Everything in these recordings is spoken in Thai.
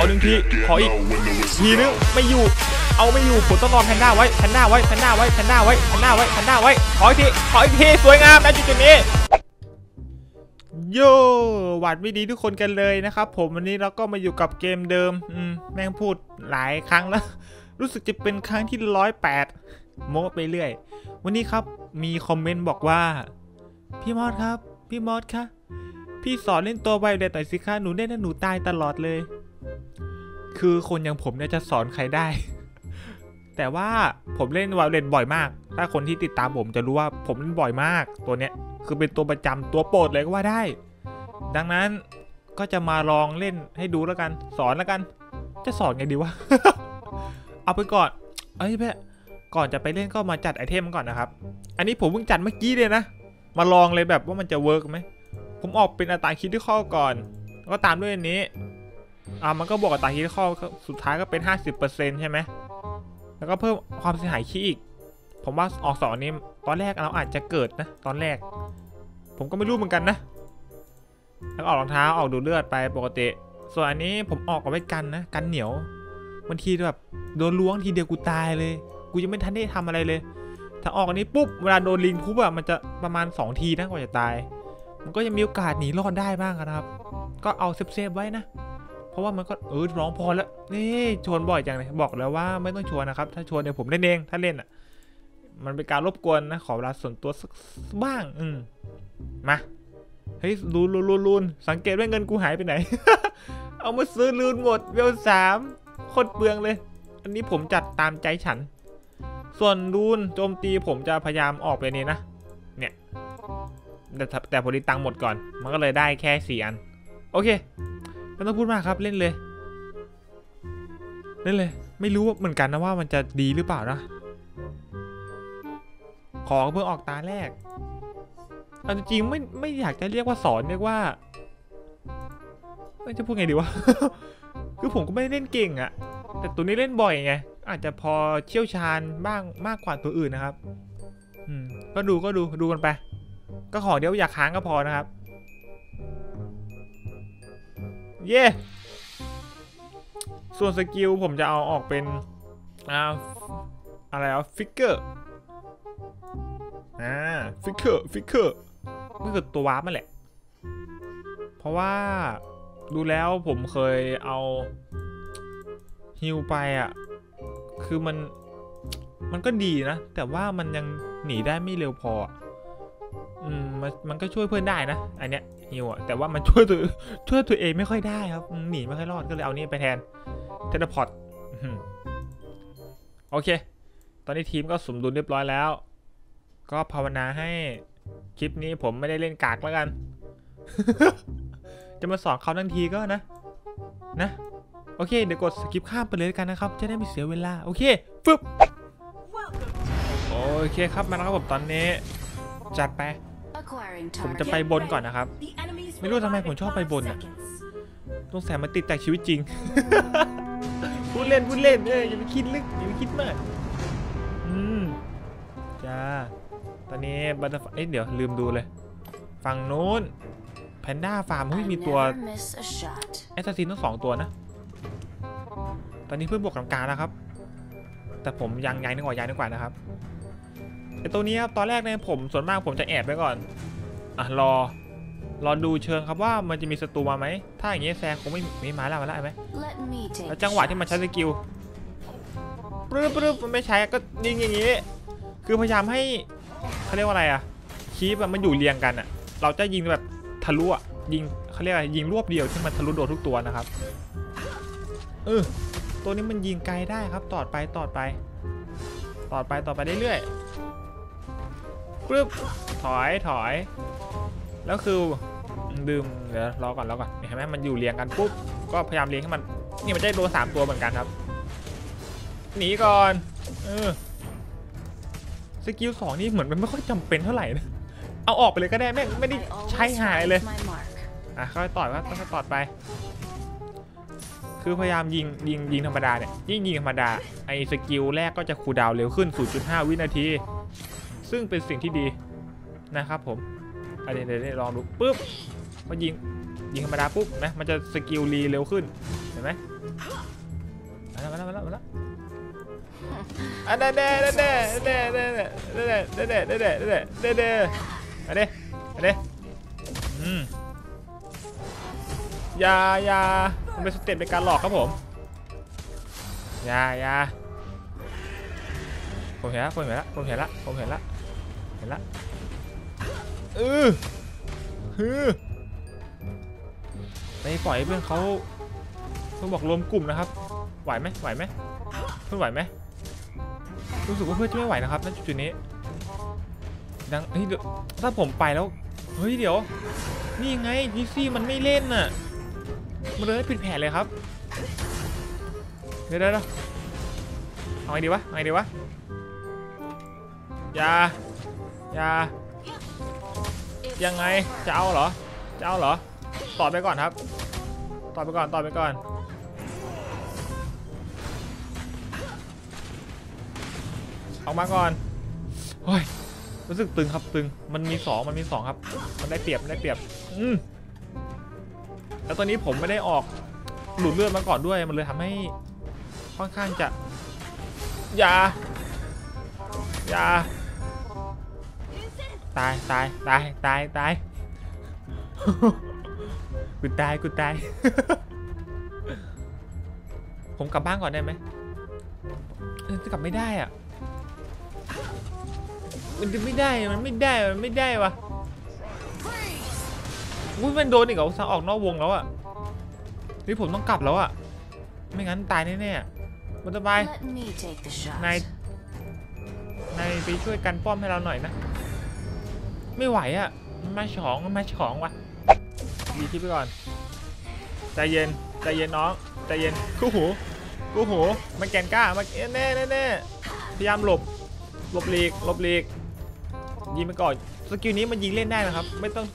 อหนึ่งทีขออีกทีนึงไม่อยู่ เอาไม่อยู่ผมต้องรอแพนด้าไว้แพนด้าไว้แพนด้าไว้แพนด้าไว้แพนด้าไว้แพนด้าไว้ขออีกทีขออีกทีสวยงามนะจุดนี้โย่หวัดไม่ดีทุกคนกันเลยนะครับ ผมวันนี้เราก็มาอยู่กับเกมเดิมอืมแม่งพูดหลายครั้งแล้ว รู้สึกจะเป็นครั้งที่ร้อยแปดโม้ไปเรื่อย วันนี้ครับมีคอมเมนต์บอกว่า พี่มอสครับ พี่มอสคะพี่สอนเล่นตัวไวเด็ดหน่อยสิคะหนูเล่นแล้วหนูตายตลอดเลย คือคนอย่างผมเนี่ยจะสอนใครได้ แต่ว่าผมเล่นวาเลนบ่อยมาก ถ้าคนที่ติดตามผมจะรู้ว่าผมเล่นบ่อยมาก ตัวเนี้ยคือเป็นตัวประจำตัวโปรดเลยก็ว่าได้ ดังนั้นก็จะมาลองเล่นให้ดูแล้วกัน สอนแล้วกัน จะสอนไงดีวะ เอาไปก่อน เอ้ยแพ่ก่อนจะไปเล่นก็มาจัดไอเทมก่อนนะครับ อันนี้ผมเพิ่งจัดเมื่อกี้เลยนะ มาลองเลยแบบว่ามันจะเวิร์กไหม ผมออกเป็นอัตราคิดที่ข้อก่อนแล้วก็ตามด้วยอันนี้ อ่ามันก็บอกอับตาคิดที่ข้อสุดท้ายก็เป็น 50%ใช่ไหมแล้วก็เพิ่มความเสียหายขี้อีก ผมว่าออกสองนี้ตอนแรกเราอาจจะเกิดนะ ตอนแรก ผมก็ไม่รู้เหมือนกันนะ แล้วออกรองเท้าออกดูเลือดไปปกติ ส่วนอันนี้ผมออกเอาไว้กันนะ กันเหนียวบางทีแบบโดนล้วงทีเดียวกูตายเลย กูยังไม่ทันได้ทำอะไรเลย ถ้าออกอันนี้ปุ๊บเวลาโดนลิงทุบอะมันจะประมาณ 2 ทีนะกว่าจะตาย มันก็ยังมีโอกาสหนีรอดได้บ้างนะครับ ก็เอาเซฟๆไว้นะ เพราะว่ามันก็เออร้องพอแล้วนี่ชวนบ่อยจังเลยบอกแล้วว่าไม่ต้องชวนนะครับ ถ้าชวนเนี่ยผมเล่นเองถ้าเล่นอะ มันเป็นการรบกวนนะ ขอเวลาส่วนตัวสักบ้าง อืมมาเฮ้ยลูนลูนลูนสังเกตว่าเงินกูหายไปไหน เอามาซื้อลูนหมดเวลสามโคตรเปลืองเลย อันนี้ผมจัดตามใจฉัน ส่วนลูนโจมตีผมจะพยายามออกไปนี้นะ เนี่ยแต่แต่พอดีตังหมดก่อน มันก็เลยได้แค่สี่อัน โอเค ไม่ต้องพูดมากครับเล่นเลย เล่นเลย ไม่รู้เหมือนกันนะว่ามันจะดีหรือเปล่านะ ของเพิ่งออกตาแรกเอาจริงไม่ไม่อยากจะเรียกว่าสอนเรียกว่าจะพูดไงดีวะ คือผมก็ไม่ได้เล่นเก่งอะแต่ตัวนี้เล่นบ่อยไง อาจจะพอเชี่ยวชาญบ้างมากกว่าตัวอื่นนะครับ อืม ก็ดูก็ดูดูกันไป ก็ขอเดี๋ยวอย่าค้างก็พอนะครับ เย่ส่วนสกิลผมจะเอาออกเป็นอ่าอะไรอะฟิกเกอร์อ่าฟิกเกอร์ฟิกเกอร์ก็คือตัววาร์ปนั่นแหละ เพราะว่าดูแล้วผมเคยเอาฮิวไปอะ คือมันมันก็ดีนะ แต่ว่ามันยังหนีได้ไม่เร็วพออะอืมมันมันก็ช่วยเพื่อนได้นะ อันเนี้ย ฮิวอะแต่ว่ามันช่วยตัวช่วยตัวเองไม่ค่อยได้ครับอืมหนีไม่ค่อยรอดก็เลยเอานี่ไปแทนเทเลพอร์ตโอเค ตอนนี้ทีมก็สมดุลเรียบร้อยแล้ว ก็ภาวนาให้คลิปนี้ผมไม่ได้เล่นกากแล้วกัน จะมาสอนเขาทันทีก็นะ นะ โอเค เดี๋ยวกดสกิปข้ามไปเลยแล้วกันนะครับ จะได้ไม่เสียเวลา โอเคฟึบโอเคครับมาแล้วครับผมตอนนี้ จัดไป ผมจะไปบนก่อนนะครับ ไม่รู้ทำไมผมชอบไปบนอะต้องแสมันติดจากชีวิตจริง พูดเล่นพูดเล่นเอ้ยอย่าไปคิดลึกอย่าไปคิดมาก อืมจ้า ตอนนี้บัตเตอร์เอ้ยเดี๋ยวลืมดูเลย ฝั่งนู้นแพนด้าฟาร์มเฮ้ยมีตัวแอสซัสซินทั้งสองตัวนะ ตอนนี้เพื่อนบวกกลางๆนะครับ แต่ผมยังย้ายนึกว่าย้ายนึกว่านะครับ ไอตัวนี้ครับตอนแรกเนี่ยผมส่วนมากผมจะแอบไว้ก่อนอะรอรอดูเชิงครับว่ามันจะมีศัตรูมาไหม ถ้าอย่างนี้แซงคงไม่ไม่มาแล้วมาแล้วเห็นไหมแล้วจังหวะที่มันใช้สกิลปรึ๊บปรึ๊บมันไม่ใช้ก็ยิงอย่างนี้ คือพยายามให้เขาเรียกว่าอะไรอะคีปอะมันอยู่เรียงกันอะเราจะยิงแบบทะลุอะยิงเขาเรียกอะไรยิงรวบเดียวที่มันทะลุโดนทุกตัวนะครับ เออตัวนี้มันยิงไกลได้ครับ ตอดไปตอดไป ตอดไปตอดไปเรื่อยๆ ปึ๊บถอยถอย แล้วคือดื่มเดี๋ยวรอก่อนรอก่อนเห็นไหมมันอยู่เรียงกันปุ๊บก็พยายามเรียงให้มันนี่มันจะได้โดนสามตัวเหมือนกันครับหนีก่อนเออสกิลสองนี่เหมือนมันไม่ค่อยจำเป็นเท่าไหร่นะเอาออกไปเลยก็ได้แม่งไม่ได้ใช้หายเลยอะค่อยต่อยว่าต้องต่อไป คือพยายามยิงยิงยิงธรรมดาเนี่ยยิ่งยิงธรรมดาไอ้สกิลแรกก็จะคูดาวเร็วขึ้น 0.5 วินาที ซึ่งเป็นสิ่งที่ดีนะครับผมอันนี้เดี๋ยวลองดูปุ๊บพอยิงยิงธรรมดาปุ๊บนะมันจะสกิลรีเร็วขึ้นเห็นไหมมาแล้วมาแล้วมาแล้วมาแล้วอันนั้นแน่นั่นแน่นั่นแน่นั่นแน่นั่นแน่นั่นแน่นั่นแน่นั่นแน่นั่นแน่มาดิมาดิอืมอยาอยามันเป็นสเต็ปในการหลอกครับผมอยาอยาผมเห็นแล้วผมเห็นแล้วผมเห็นแล้วผมเห็นแล้วเห็นล้วเออฮือไม่ปล่อยเพื่อนเขาเขาบอกรวมกลุ่มนะครับ ไหวไหมไหวไหมเพื่อนไหวไหมรู้สึกว่าเพื่อนจะไม่ไหวนะครับณจุดนี้ดังเฮ้ยถ้าผมไปแล้ว เฮ้ยเดี๋ยว นี่ไงดิซี่มันไม่เล่นน่ะ มันเลยผิดแผนเลยครับ เดี๋ยวเดี๋ยวเดี๋ยวเอาไงดีวะเอาไงดีวะ อย่า อย่ายังไงจะเอาเหรอจะเอาเหรอต่อไปก่อนครับต่อไปก่อนต่อไปก่อนออกมาก่อนโอ้ยรู้สึกตึงครับตึงมันมีสองมันมีสองครับ มันได้เปรียบได้เปรียบอืมแล้วตอนนี้ผมไม่ได้ออกหลุดเลือดมาก่อนด้วยมันเลยทำให้ค่อนข้างจะอย่าอย่า ตายตายตายตายตายกูตายกูตาย ผมกลับบ้านก่อนได้ไหมเอ้ยจะกลับไม่ได้อะ มันจะไม่ได้มันไม่ได้มันไม่ได้วะอุ้ยมันโดนอีกเหรอซะออกนอกวงแล้วอะนี่ผมต้องกลับแล้วอะ ไม่งั้นตายแน่ๆมันจะไป Let me take the shot. นายนายไปช่วยกันป้อมให้เราหน่อยนะ ไม่ไหวอะมาฉองมาฉองว่ะดีคิดไปก่อนใจเย็นใจเย็นน้องใจเย็นคู่หูคู่หูมันแกนกล้ามันแน่แน่แน่พยายามหลบหลบหลีกหลบหลีกยิงไปก่อนสกิลนี้มันยิงเล่นได้นะครับ ไม่ต้อง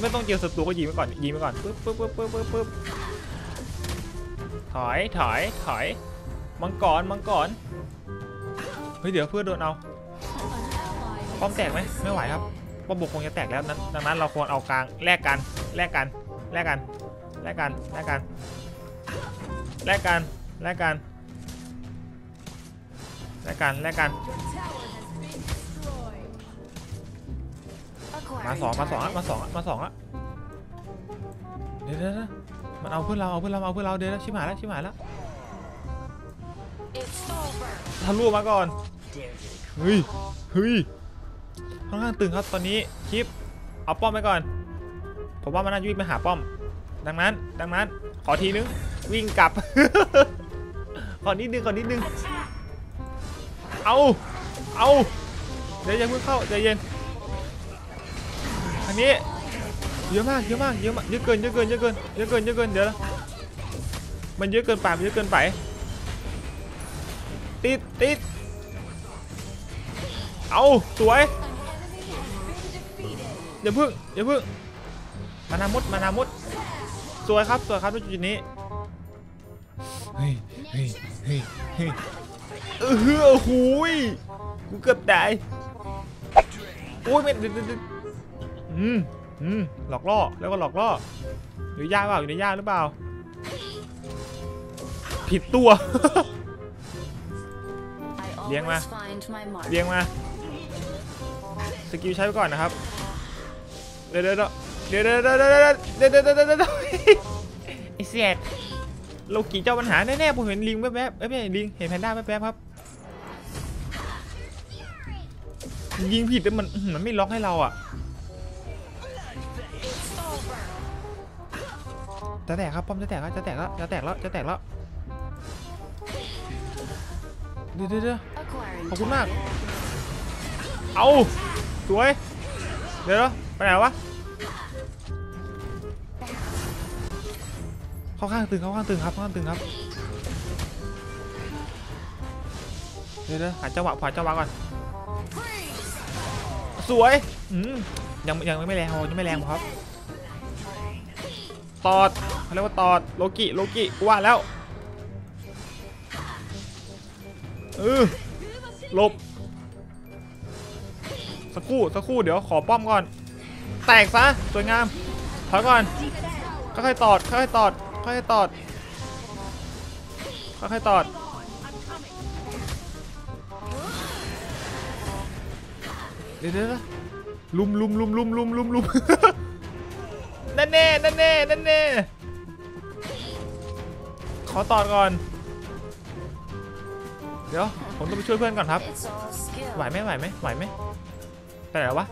ไม่ต้องเจอศัตรูก็ยิงไปก่อนยิงไปก่อนปึ๊บปึ๊บปึ๊บปึ๊บปึ๊บปึ๊บถอยถอยถอยมังกรมังกรเฮ้ยเดี๋ยวเพื่อนโดนเอา ป้อมแตกไหมไม่ไหวครับป้อมบกคงจะแตกแล้วนั้นดังนั้นเราควรเอากลางแลกกันแลกกันแลกกันแลกกันแลกกันแลกกันแลกกันแลกกันแลกกันมาสองมาสอง target. อะมาสองอะมาสองอะเดี๋ยวเดี๋ยวมันเอาเพื่อนเราเอาเพื่อนเราเอาเพื่อนเราเดี๋ยวชิบหายแล้วชิบหายแล้วทะลุมาก่อนเฮ้ยเฮ้ย ค่อนข้างตึงครับตอนนี้คลิปเอาป้อมไปก่อน ผมว่ามันน่าจะวิ่งไปหาป้อม ดังนั้น ดังนั้น ขอทีนึง วิ่งกลับ ขอนิดนึงขอนิดนึง เอาเอาเดี๋ยวย่าเพิ่งเข้าใจเย็นอันนี้เยอะมากเยอะมากเยอะมากเยอะเกินเยอะเกินเยอะเกินเยอะเกินเยอะเกินเดี๋ยวมันเยอะเกินไปมันเยอะเกินไปติดติดเอาสวย อย่าพึ่งอย่าพึ่งมานามุดมานามุดสวยครับสวยครับในจุดนี้เฮ้ยเฮ้ยเฮ้ยเฮ้ยเออเฮ้ยหูยกูเกือบตายโอ้ยไม่เดี๋ยวเดี๋ยวเดี๋ยวอืมอืมหลอกล่อแล้วก็หลอกล่ออยู่ในย่าเปล่าอยู่ในย่าหรือเปล่า ผิดตัว I Liang always ma. find my mark. เรียงมาสกิลใช้ไปก่อนนะครับ ดี๋ยวเดี๋ยวเดี๋ยวเดี๋ยวเดี๋ยวเดี๋ยวเดี๋ยวเดี๋ยวเดี๋ยวเดี๋ยวเดี๋ยวเดี๋ยวไอเสียดโลกิเจ้าปัญหาแน่ๆผมเห็นลิงแป๊บๆเอ้ยไม่ใช่ลิงเห็นแพนด้าแป๊บๆครับยิงผิดแต่มันอื้อหือมันไม่ล็อกให้เราอะจะแตกครับป้อมจะแตกแล้วจะแตกแล้วจะแตกแล้วจะแตกแล้วเดี๋ยวเดี๋ยวเดี๋ยว Acquiring ขอบคุณมาก target. เอาสวย เดี๋ยวนะไปไหนวะ เข้าข้างตึงเข้าข้างตึงครับเข้าข้างตึงครับเดี๋ยวหาจังหวะผ่าจังหวะก่อนสวยยังยังไม่แรงพอยังไม่แรงพอครับตอดเขาเรียกว่าตอดโลกิโลกิกูว่าแล้วเออหลบสักครู่สักครู่เดี๋ยวขอป้อมก่อน แตกซะสวยงามถอยก่อนค่อยๆตอดค่อยๆตอด ค่อยๆตอดค่อยๆตอดเดี๋ยวเดี๋ยวลุมลุมลุมลุมลุมลุมลุมนั่นแน่นั่นแน่นั่นแน่ขอตอดก่อน เดี๋ยว ผมต้องไปช่วยเพื่อนก่อนครับ ไหวไหมไหวไหมไหวไหมไปไหนแล้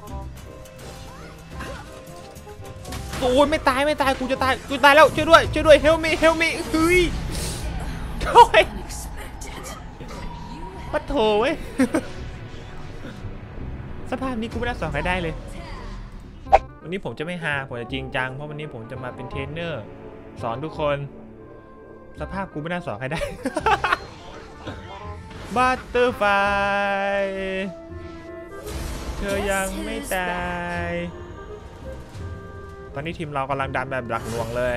ววโอ้ยไม่ตายไม่ตายกูจะตายกูตายแล้วช่วยด้วยช่วยด้วย help me help me เฮ้ยโอ้ยปัดโถเว้ยสภาพนี้กูไม่น่าสอนใครได้เลย วันนี้ผมจะไม่ฮาผมจะจริงจังเพราะวันนี้ผมจะมาเป็นเทรนเนอร์ สอนทุกคน สภาพกูไม่น่าสอนใครได้บัตเตอร์ไฟเธอยังไม่ตาย ตอนนี้ทีมเรากำลังดันแบบหลักหน่วงเลย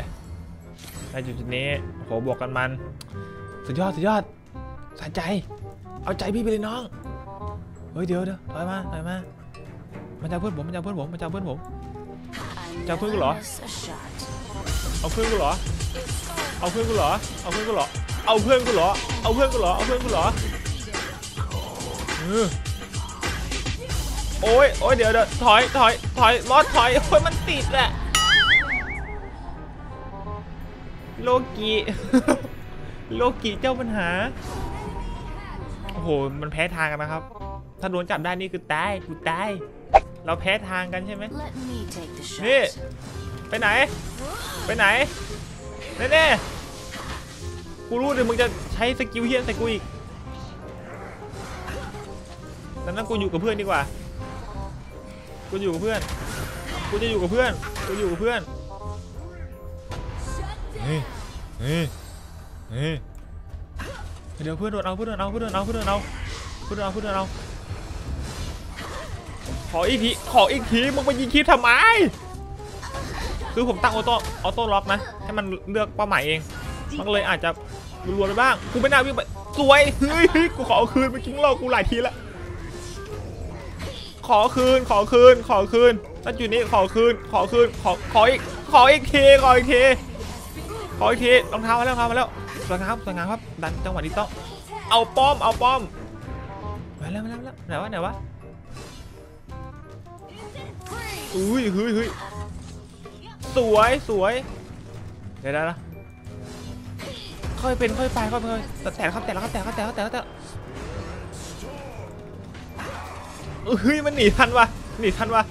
ในจุดนี้โหบวกกันมัน สุดยอดสุดยอดสะใจ เอาใจพี่ไปเลยน้องเฮ้ยเดี๋ยวเดี๋ยวถอยมาถอยมามันจะเอาเพื่อนผมมันจะเอาเพื่อนผมมันจะเอาเพื่อนผม I Chào Phương never Lọ. miss a shot. เอาเพื่อนกูเหรอเอาเพื่อนกูเหรอเอาเพื่อนกูเหรอเอาเพื่อนกูเหรอเอาเพื่อนกูเหรอเอาเพื่อนกูเหรอเออโอ้ยโอ้ยเดี๋ยวเดี๋ยวถอยถอยถอยรอดถอยโอ้ยมันติดแหละ โลกิโลกิเจ้าปัญหา โอ้โห มันแพ้ทางกันนะครับ ถ้าโดนจับได้นี่คือตายกูตาย เราแพ้ทางกันใช่ไหมนี่ ไปไหน ไปไหน แน่ๆกูรู้เดี๋ยมึงจะใช้สกิลเฮี้ยนใส่กูอีกดังนั้นกูอยู่กับเพื่อนดีกว่า กูอยู่กับเพื่อน กูจะอยู่กับเพื่อน กูอยู่กับเพื่อน นี่นี่นี่เดี๋ยวเพื่อนโดนเอาเพื่อนโดนเอาเพื่อนโดนเอาเพื่อนโดนเอาเพื่อนโดนเอาเพื่อนโดนเอาขออีกทีขออีกทีมึงไปยิงคลิปทำไมคือผมตั้งออโต้ออโต้ล็อกนะให้มันเลือกเป้าหมายเองมันเลยอาจจะรัวไปบ้างกูไม่น่าวิ่งไปสวยเฮ้ยเฮ้ยกูขอคืนไปกิ้งเรากูหลายทีแล้วขอคืนขอคืนขอคืนถ้าอยู่นี่ขอคืนขอคืนขอขออีกขออีกทีขออีกที ขออีกทีรองเท้ามาแล้วรองเท้ามาแล้วสวยงามครับสวยงามครับดันจังหวะนี้ต้องเอาป้อมเอาป้อมมาแล้วมาแล้วมาแล้วไหนวะไหนวะอุ้ยเฮ้ยเฮ้ยสวยสวยเดี๋ยวนะค่อยเป็นค่อยไปค่อยไปค่อยแต่แต่ครับแต่แล้วครับแต่ครับแต่ครับแต่ครับแต่เฮ้ยมันหนีทันวะหนีทันวะ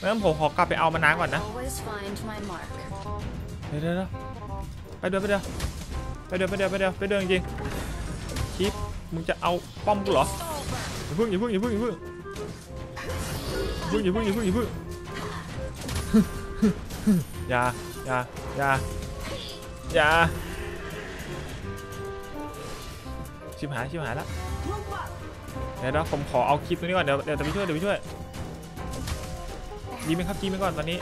งั้นผมขอกลับไปเอามานาก่อนนะ Always find my mark. เดี๋ยวเดี๋ยว เดี๋ยวไปเดี๋ยวไปเดี๋ยวไปเดี๋ยวไปเดี๋ยวไปเดี๋ยวไปเดี๋ยวจริงคิปมึงจะเอาป้อมกูเหรออย่าเพิ่งอย่าเพิ่งอย่าเพิ่งอย่าเพิ่งอย่าเพิ่งอย่าเพิ่งอย่าพิ่งอย่าอย่าอย่าอย่าชิบหายชิบหายแล้วเดี๋ยวเดี๋ยวผมขอเอาคลิปตัวนี้ก่อนเดี๋ยวเดี๋ยวจะไปช่วยเดี๋ยวไปช่วยยิงไหมครับยิงไปก่อนตอนนี้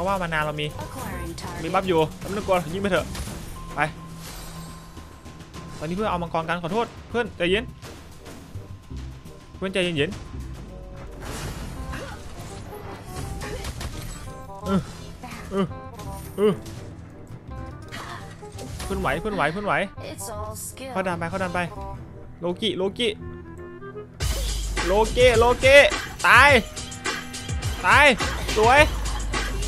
ราะว่ามานานเรามี Acquiring มี target. บัฟอยู่ไม่ต้องกลัวยิงไปเถอะ ไปตอนนี้เพื่อนเอามังกรกันขอโทษ เพื่อนใจเย็น เพื่อนใจเย็นเย็นเออเออเออเพื่อนไหวเพื่อนไหวเพื่อนไหว It's all skill. เขาดันไปเขาดันไป โลกิโลกิโลเกโลเกตาย ตาย สวย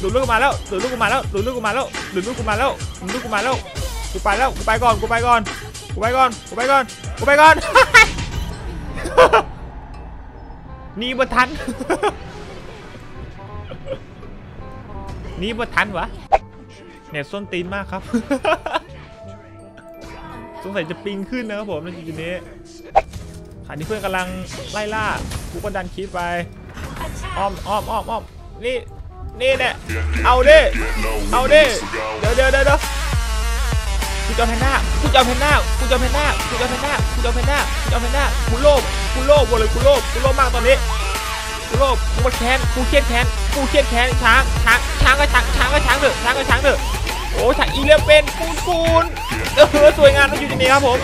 ดูดลูกกูมาแล้วดูดลูกกูมาแล้วดูดลูกกูมาแล้วดูดลูกกูมาแล้วดูดลูกกูมาแล้วกูไปแล้วกูไปก่อนกูไปก่อนกูไปก่อนกูไปก่อนกูไปก่อนนี่บ่ทันนี่บ่ทันวะเน็ตส้นตีนมากครับสงสัยจะปิงขึ้นนะครับผมในจุดนี้ขณะที่เพื่อนกำลังไล่ล่ากูก็ดันคิดไปอ้อมอ้อมอ้อมอ้อมนี่ นี่เนี่ยเอาดิ เอาดิ เดี๋ยวเดี๋ยวเดี๋ยวเดี๋ยวกูจะเอาแพนด้ากูจะเอาแพนด้ากูจะเอาแพนด้ากูจะเอาแพนด้ากูจะเอาแพนด้ากูจะเอาแพนด้ากูโลภกูโลภหมดเลยกูโลภกูโลภมากตอนนี้กูโลภกูมาแค้นกูเครียดแค้นกูเครียดแค้นช้างช้างช้างก็ช้างช้างก็ช้างเถอะช้างก็ช้างเถอะโอ้ช้างอีเลียมเป็นปูนปูนเออสวยงามนะอยู่ที่นี่ครับผม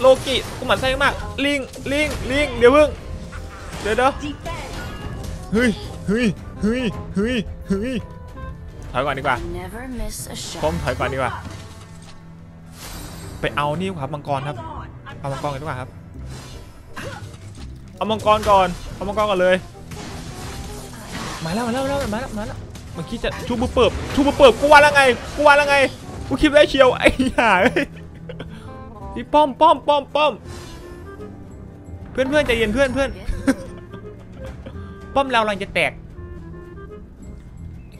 โลกิกูหมั่นไส้มากลิงลิงลิงเดี๋ยวเพิ่งเดี๋ยวเดี๋ยวเฮ้ยเฮ้ย เฮ้ยเฮ้ยเฮ้ยถอยก่อนดีกว่า Never miss a ผม shot. ถอยก่อนดีกว่า ไปเอานี่ครับมังกรครับ เอามังกรกันดีกว่าครับ เอามังกรก่อน เอามังกรก่อนเลย มาแล้วมาแล้วมาแล้วมาแล้วมาแล้วเมื่อกี้จะชูมือเปิบชูมือเปิบกูว่าแล้วไงกูว่าแล้วไงกูคิดได้เชียวไอ้ห่าเอ้ยพี่ป้อมป้อมป้อมป้อมเพื่อนเพื่อนใจเย็นเพื่อนเพื่อนป้อมเรากำลังจะแตก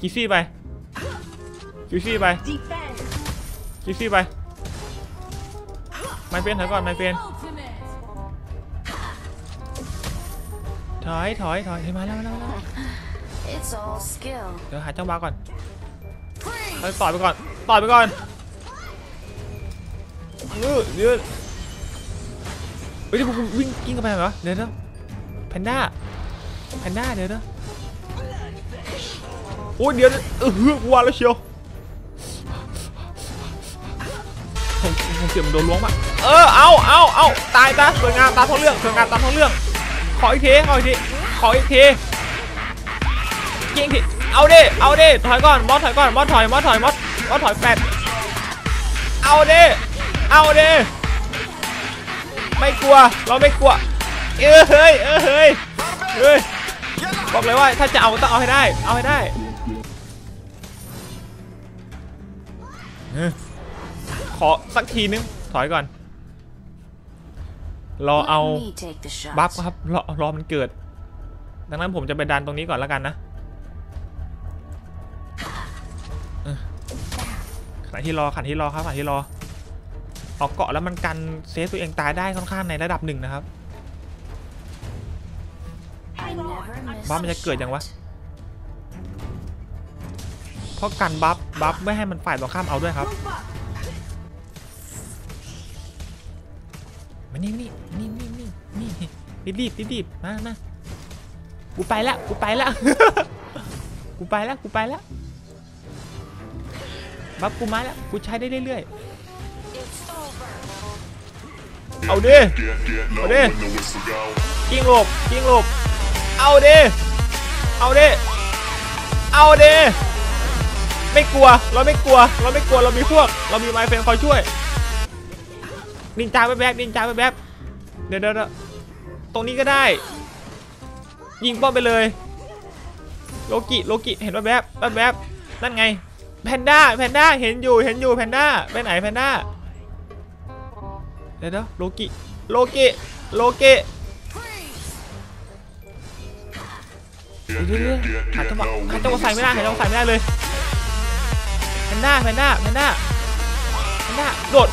กิซี่ไปกิซี่ไปกิซี่ไปไมเฟนถอยก่อนไมเฟนถอยถอยถอยเฮ้ยมาแล้วมาแล้วมาแล้ว It's all skill. เดี๋ยวหาจังหวะก่อนเราต่อยไปก่อนต่อยไปก่อนยืดยืดเฮ้ยเดี๋ยวผมวิ่งกิ้งกันไปเหรอเดี๋ยวเดี๋ยวแพนด้าแพนด้าเดี๋ยวเดี๋ยว โอ้ยเดี๋ยวเออเฮือกว่าแล้วเชียวผมเสียมโดนล้วงมาเออเอาเอาเอาตายตาสวยงามตาท้องเรื่องสวยงามตาท้องเรื่อง ขออีกทีขออีกทีขออีกทียิงทีเอาดิเอาดิถอยก่อนมอสถอยก่อนมอสถอยมอสถอยมอสมอสถอยแปดเอาดิเอาดิไม่กลัวเราไม่กลัวเออเฮ้ยเออเฮ้ยเฮ้ยบอกเลยว่าถ้าจะเอาต้องเอาให้ได้ เอาให้ได้ ขอสักทีนึง ถอยก่อน รอเอา Let me take the shot. บัฟครับ รอรอมันเกิด ดังนั้นผมจะไปดันตรงนี้ก่อนแล้วกันนะขันที่รอขันที่รอครับขันที่รอออกเกาะแล้วมันกันเซฟตัวเองตายได้ค่อนข้างในระดับหนึ่งนะครับ I never miss บ้ามันจะ a เกิดยังวะ shot. เพ ราะกันบัฟบัฟไม่ให้มันฝ่ายตรงข้ามเอาด้วยครับมานี่นี่นี่นี่นี่นี่รีบรีบรีบรีบมามากูไปแล้วกูไปแล้วกูไปแล้วกูไปแล้วบัฟกูมาแล้วกูใช้ได้เรื่อยๆเอาดิเอาดิกิ้งหลบกิ้งหลบเอาดิเอาดิเอาดิ ไม่กลัว เราไม่กลัว เราไม่กลัว เรามีพวก เรามีไมเฟนคอยช่วย นินจาไปแบบนินจาไปแบบเดี๋ยวเดี๋ยวเดี๋ยวตรงนี้ก็ได้ ยิงป้อมไปเลย โลกิ โลกิ เห็นว่าแบบแบบแบบนั่นไง แพนด้า แพนด้า เห็นอยู่ เห็นอยู่ แพนด้า ไปไหนแพนด้า เดี๋ยวเดี๋ยวโลกิ โลกิ โลกิเดี๋ยวเดี๋ยวหาจังหวะหาจังหวะใส่ไม่ได้หาจังหวะใส่ไม่ได้เลย นด้าแพนด้าแพนด้าแพนด้าโดด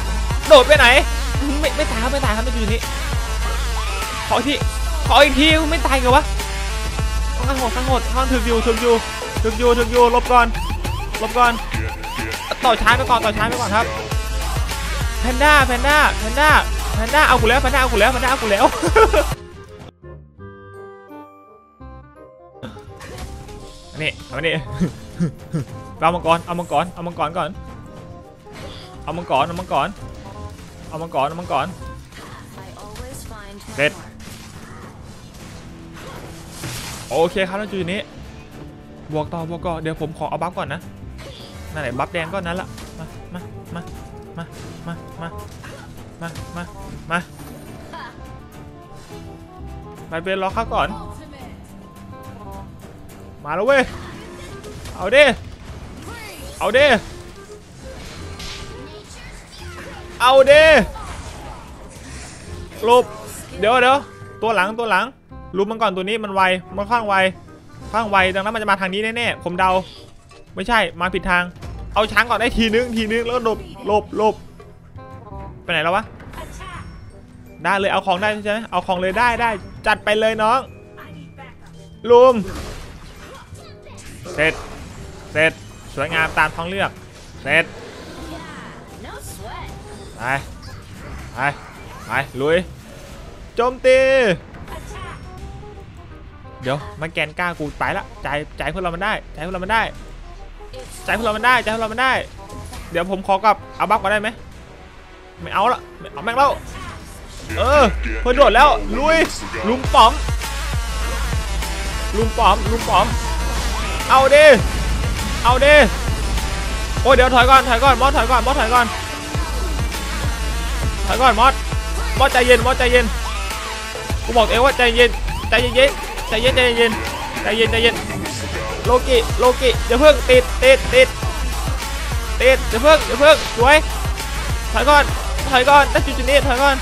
โดดไปไหน ไม่ไม่ตายครับไม่ตายครับไม่อยู่นี่ขออีกทีขออีกทีไม่ตายกันวะข้างหดข้างหดข้างถึกอยู่ถึกอยู่ถึกอยู่ถึกอยู่ลบก่อนลบก่อนต่อช้าไปก่อนต่อช้าไปก่อนครับแพนด้าแพนด้าแพนด้าแพนด้าเอากูแล้วแพนด้าเอากูแล้วแพนด้าเอากูแล้วนนี้เอานนี้ เอามังกรเอามังกรเอามังกรก่อนเอามังกรเอามังกรเอามังกรเอามังกร I always find my Dead. mark. โอเคครับแล้วจุดนี้บวกต่อบวกก่อนเดี๋ยวผมขอเอาบัฟก่อนนะนั่นแหละบัฟแดงก้อนนั้นละมามามามามามามามามาไปเป็นรอข้าก่อน มาแล้วเว้ย เอาดิ เอาเดิเอาเดิหลบเดี๋ยวเดี๋ยวตัวหลังตัวหลังลุมมันก่อนตัวนี้มันไวมันข้างไวข้างไวดังนั้นมันจะมาทางนี้แน่ๆผมเดา ไม่ใช่มาผิดทาง เอาช้างก่อนได้ทีนึงทีนึงแล้วหลบหลบหลบไปไหนแล้ววะได้เลยเอาของได้ใช่ไหมเอาของเลยได้ได้จัดไปเลยน้องลุมเสร็จเสร็จ วยงามตามท้องเลือกเสร็จไปไปไปลุยโจมตีเดี๋ยวมาแกนกล้ากูไปละใจใจพวกเรามันได้ใจพวกเรามันได้ใจพวกเรามันได้ใจพวกเรามันได้ เดี๋ยวผมขอกับเอาบัฟก่อนได้ไหมไม่เอาละเอาแม่งแล้วเออเพื่อโดดแล้วลุยลุมป๋อมลุมป๋อมลุมป๋อมเอาดิ เอาดิโอ้ยเดี๋ยวถอยก่อนถอยก่อนมอสถอยก่อนมอสถอยก่อนถอยก่อนมอสมอสใจเย็นมอสใจเย็นกูบอกเองว่าใจเย็นใจเย็นใจเย็นใจเย็นใจเย็นใจเย็นโลกิโลกิอย่าเพิ่งติดติดติดติดอย่าเพิ่งอย่าเพิ่งสวยถอยก่อนถอยก่อนนั่นจุดจุดนี้ถอยก่อน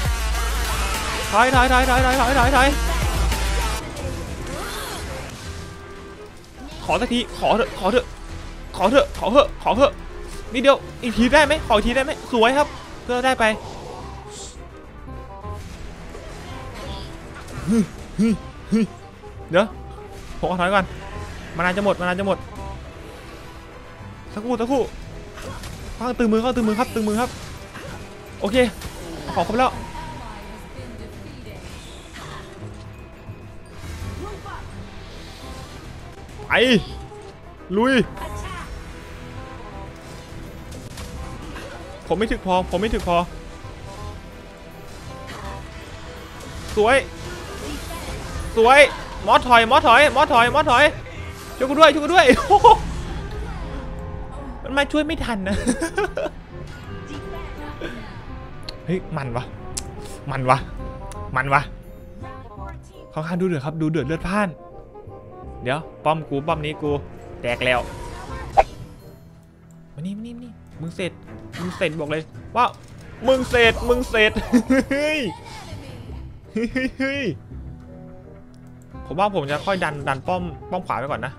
ถอยถอยถอยถอยถอยถอยถอยถอยขอสักทีขอเถอะขอเถอะ ขอเถอะขอเถอะขอเถอะนิดเดียวอีกทีได้ไหมขออีกทีได้ไหมสวยครับเพื่อได้ไปเดี๋ยวผมขอถอยก่อนมานานจะหมดมานานจะหมดสักครู่สักครู่ข้าตึงมือข้าตึงมือครับตึงมือครับ โอเค ขอครบแล้วไปลุย ผมไม่ถึกพอ ผมไม่ถึกพอ สวย สวย มอสถอย มอสถอย มอสถอย มอสถอย ช่วยกูด้วย ช่วยกูด้วยมันมาช่วยไม่ทันนะ เฮ้ย มันวะ มันวะ มันวะเขาข้างดูเดือดครับ ดูเดือดเลือดพ่าน เดี๋ยว ป้อมกู ป้อมนี้กู แตกแล้วมานี่มานี่มานี่มึงเสร็จ งเสร็จบอกเลยว่ามึงเสร็จมึงเสร็จเฮ้ยเฮ้ยเฮ้ยผมว่าผมจะค่อยดันดันป้อมป้อมขวาไปก่อนนะ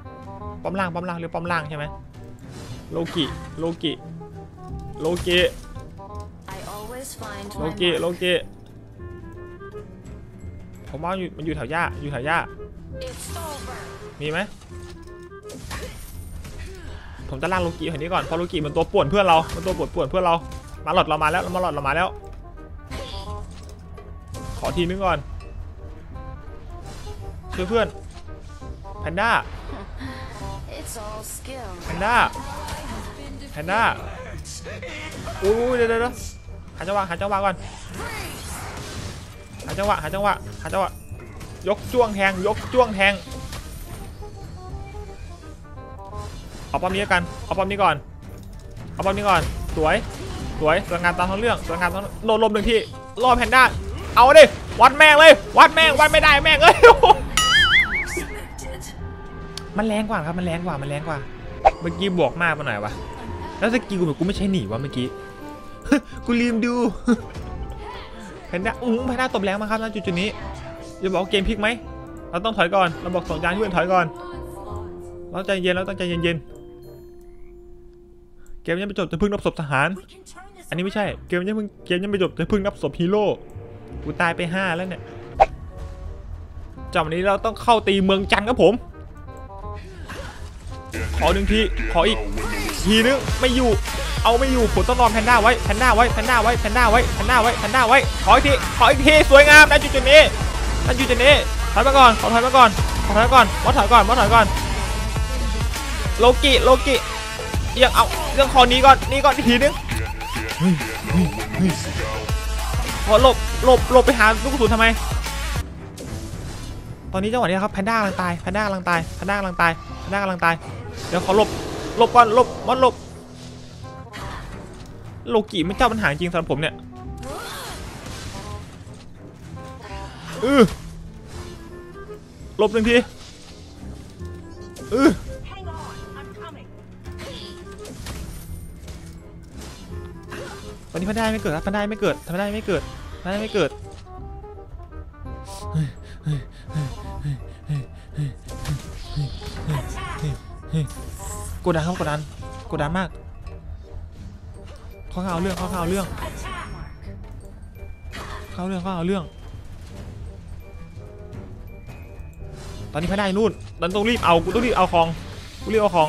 ป้อมล่างป้อมล่างหรือป้อมล่างใช่ไหมโลกิโลกิโลกิโลกิโลกิผมว่าอยู่มันอยู่แถวหญ้าอยู่แถวหญ้ามีไหม ผมจะล่างโลกิแถวนี้ก่อนเพราะโลกิมันตัวป่วนเพื่อนเรา มันตัวป่วนป่วนเพื่อนเรา มาหลอดเรามาแล้วมาหลอดเรามาแล้ว ขอทีนึงก่อนช่วยเพื่อนแพนด้าแพนด้าแพนด้าอู้เดี๋ยวเดี๋ยวหาจังหวะหาจังหวะก่อนหาจังหวะหาจังหวะหาจังหวะยกจ้วงแทงยกจ้วงแทง เอาป้อมนี้กัน เอาป้อมนี้ก่อน เอาป้อมนี้ก่อน สวย สวยสวยงามตามท้องเรื่องสวยงามตามโดนลมหนึ่งที่ล่อแพนด้า เอาดิ วัดแม่งเลย วัดแม่ง วัดไม่ได้แม่งเอ้ยมันแรงกว่าครับ มันแรงกว่า มันแรงกว่า เมื่อกี้บวกมากไปหน่อยวะ แล้วสกิลกูแบบกูไม่ใช่หนีวะเมื่อกี้ กูลืมดูแพนด้าอุ้งแพนด้าตบแรงมากครับณจุดจุดๆนี้จะบอกเกมพลิกไหมเราต้องถอยก่อน เราบอกสองจานให้เพื่อนถอยก่อน เราใจเย็น เราต้องใจเย็นๆ มยังไม่จบจะพึ่งนับศพทหาร อันนี้ไม่ใช่ เกมยังเพิ่งเกมยังไม่จบจะพึ่งนับศพฮีโร่ กูตายไปห้าแล้วเนี่ยจากวันนี้เราต้องเข้าตีเมืองจันทร์ครับผม ขอหนึ่งที ขออีก ทีนึง ไม่อยู่ เอาไม่อยู่ ผมต้องรอแพนด้าไว้ แพนด้าไว้ แพนด้าไว้ แพนด้าไว้ แพนด้าไว้ แพนด้าไว้ ขออีกที ขออีกที สวยงามนะจุดจุดๆนี้นะจุดจุดๆนี้ ถอยมาก่อน ขอถอยมาก่อน ขอถอยมาก่อนมอถอยก่อนมอถอยก่อน โลกิ โลกิ ยังเอาเรื่องขอนี้ก่อนนี่ก่อนอีกทีนึงเฮ้ยเฮ้ยเฮ้ยขอหลบหลบหลบไปหาลูกกระสุนทำไม ตอนนี้จังหวะนี้ครับแพนด้ากำลังตายแพนด้ากำลังตายแพนด้ากำลังตายแพนด้ากำลังตายเดี๋ยวขอหลบหลบก่อนหลบมอสหลบโลกิไม่เจ้าปัญหาจริงสำหรับผมเนี่ยเออหลบหนึ่งทีเออ ไม่ได้ไม่เกิดทำไมได้ไม่เกิดทำไมได้ไม่เกิดทำไมได้ไม่เกิดกดดันครับกดดันกดดันมากเขาเอาเรื่องเขาเอาเรื่องเขาเรื่องเขาเอาเรื่อง ตอนนี้ไม่ได้นู่นดันต้องรีบเอากูต้องรีบเอาของกูรีบเอาของ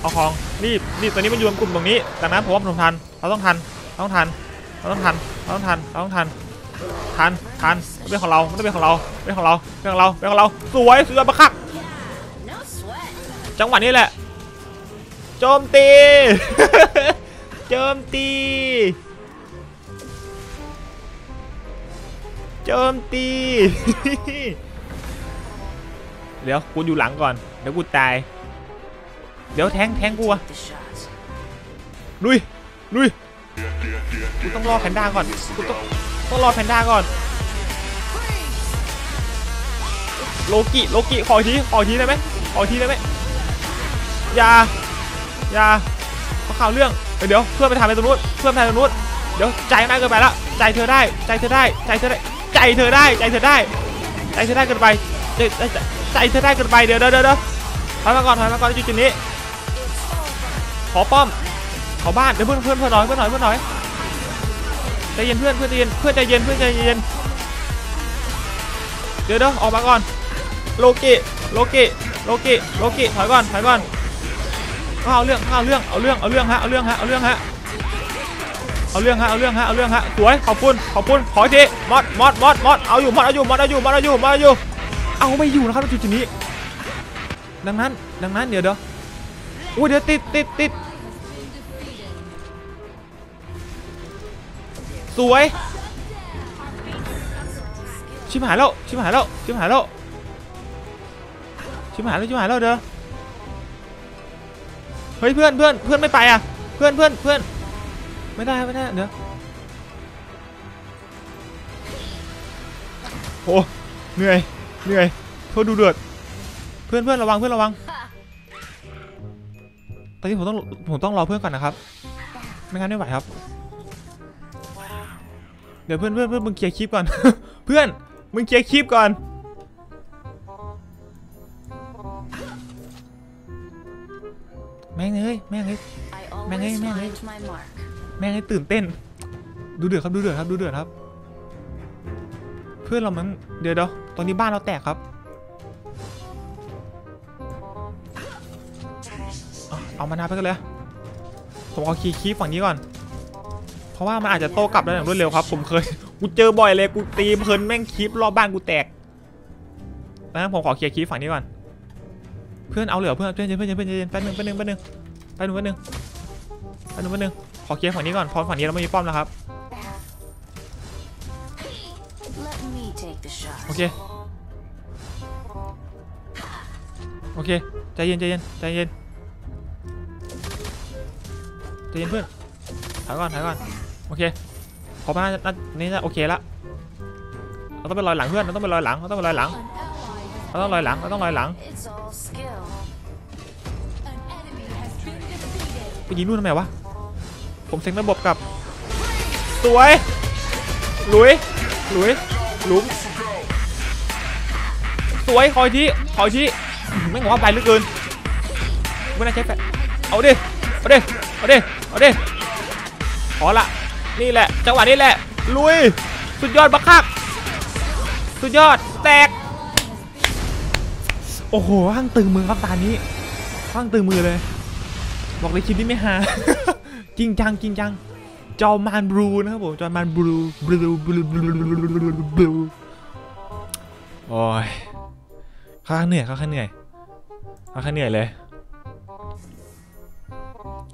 เอาของรีบรีบตอนนี้มันอยู่รวมกลุ่มตรงนี้ดังนั้นผมว่าผมทันเราต้องทัน ต้องทันเราต้องทันเราต้องทันเราต้องทันทันทันเป็นของเรามันต้องเป็นของเราเป็นของเราเป็นของเราเป็นของเราสวยสุดยอดประคักจังหวะนี้แหละโจมตีโจมตีโจมตีเดี๋ยวกูอยู่หลังก่อนเดี๋ยวกูตายเดี๋ยวแทงแทงกูอะลุยลุย กูต้องรอแพนด้าก่อนกูต้องต้องรอแพนด้าก่อน โลกิโลกิขอทีขอทีได้ไหมขอทีได้ไหมอย่าอย่าเขาข่าวเรื่องเดี๋ยวเพื่อนไปทำอะไรตรงนู้นเพื่อนไปทำตรงนู้นเดี๋ยวใจมากเกินไปละใจเธอได้ใจเธอได้ใจเธอได้ใจเธอได้ใจเธอได้ใจเธอได้เกินไปใจใจใจใจเธอได้เกินไปเดี๋ยวเดี๋ยวเดี๋ยวถอยมาก่อนถอยมาก่อนจุดจุดนี้ขอป้อม ขอบ้านเดี๋ยวเพื่อนเพื่อนเพื่อนหน่อยเพื่อนหน่อยเพื่อนน่อยใจเย็นเพื่อนเพื่อนใจเย็นเพื่อนใจเย็นเพื่อนใจเย็นเดี๋ยวเดี๋ยวออกมาก่อนโลกิโลกิโลกิโลกิถอยก่อนถอยก่อนเอาเอาเรื่องเอาเรื่องเอาเรื่องเอาเรื่องฮะเอาเรื่องฮะเอาเรื่องฮะเอาเรื่องฮะเอาเรื่องฮะเอาเรื่องฮะสวยขอบคุณขอบคุณขอทีมอดมอดมอดมอดเอาอยู่มอดเอาอยู่มอดเอาอยู่มอดเอาอยู่มอดเอาอยู่เอาไม่อยู่นะครับจุดจุดนี้ ดังนั้นดังนั้นเดี๋ยวเดี๋ยวอุ้ยเดี๋ยวติดติดติด สวย ชิบหายแล้ว ชิบหายแล้ว ชิบหายแล้ว ชิบหายแล้ว ชิบหายแล้วเด้อ เฮ้ยเพื่อนเพื่อนเพื่อนไม่ไปอะ เพื่อนเพื่อนเพื่อน ไม่ได้ไม่ได้เดี๋ยวโอ้เหนื่อย เหนื่อยโทษดูเดือด เพื่อนเพื่อนระวังเพื่อนระวัง ตอนนี้ผมต้องผมต้องรอเพื่อนก่อนนะครับ ไม่งั้นไม่ไหวครับ ดี๋ยวเพื่อนเพื่อนเพื่อนมึงเคลียร์คลิปก่อน เพื่อนมึงเคลียร์คลิปก่อน แม่งเอ้ยแม่งเอ้ย I Man, always hey, man, find my mark. แม่งให้ยตื่นเต้น ดูเดือดครับดูเดือดครับดูเดือดครับ เพื่อนเรามันเดี๋ยวเดี๋ยวตอนนี้บ้านเราแตกครับเอาเอามานาไปกันเลย ผมเอาคีย์คีย์ฝั่งนี้ก่อน ราะว่ามันอาจจะโต้กลับได้อย่างรวดเร็วครับ ผมเคย กูเจอบ่อยเลย กูตีเพลินแม่งคีย์รอบบ้านกูแตกนั้นผมขอเคลียร์คีย์ฝั่งนี้ก่อน เพื่อนเอาเหลือเพื่อนเพื่อนเย็นเพื่อนเพื่อนเย็นแป๊บนึงแป๊บนึงแป๊บนึงแป๊บนึงแป๊บนึงแป๊บนึงแป๊บนึง ขอเคลียร์ฝั่งนี้ก่อนพราะฝั่งนี้เราไม่มีป้อมแล้วครับ โอเค โอเค ใจเย็นใจเย็นใจเย็นใจเย็นเพื่อนถอยก่อนถอยก่อน โอเคพอมาน่าน่านี่จะโอเคละเราต้องไปลอยหลังเพื่อนเราต้องไปลอยหลังเราต้องไปลอยหลังเราต้องลอยหลังเราต้องลอยหลังไปยิงนู่นทำไมวะผมเซ็งระบบกับสวยลุยลุยหลุมสวยคอยที่คอยที่ไม่งว่าไปหลือเกินไม่น่าใช้แฟเอาดิเอาดิเอาดิเอาดิขอละ นี่แหละ จังหวะนี้แหละ ลุย สุดยอดบักคัก สุดยอด แตก โอ้โหห้างตึงมือครับตานี้ห้างตึงมือเลย บอกเลยคลิปนี้ไม่ฮาจริงจังจริงจัง จอมานบลูนะครับผม จอมานบลูบลูบลูบลูบลูบลูบลูโอ้ยค่อนข้างเหนื่อยค่อนข้างเหนื่อยค่อนข้างเหนื่อยเลย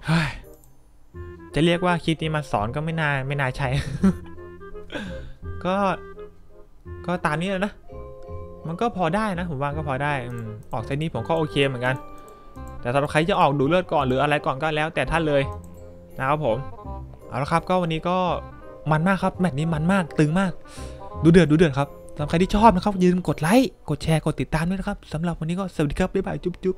เฮ้ย จะเรียกว่าคลิปนี้มาสอนก็ไม่น่าไม่น่าใช่ ก็ ก็ตามนี้แหละนะ มันก็พอได้นะ ผมว่าก็พอได้อืออกเซตนี้ผมก็โอเคเหมือนกัน แต่สำหรับใครจะออกดูเลือดก่อนหรืออะไรก่อนก็แล้ว แต่ท่านเลยนะครับผม เอาละครับ ก็วันนี้ก็มันมากครับแมตช์นี้มันมากตึงมาก ดูเดือดดูเดือดครับสำหรับใครที่ชอบนะครับอย่าลืมกดไลค์กดแชร์กดติดตามด้วยนะครับสำหรับวันนี้ก็สวัสดีครับบ๊ายบายจุ๊บจุ๊บ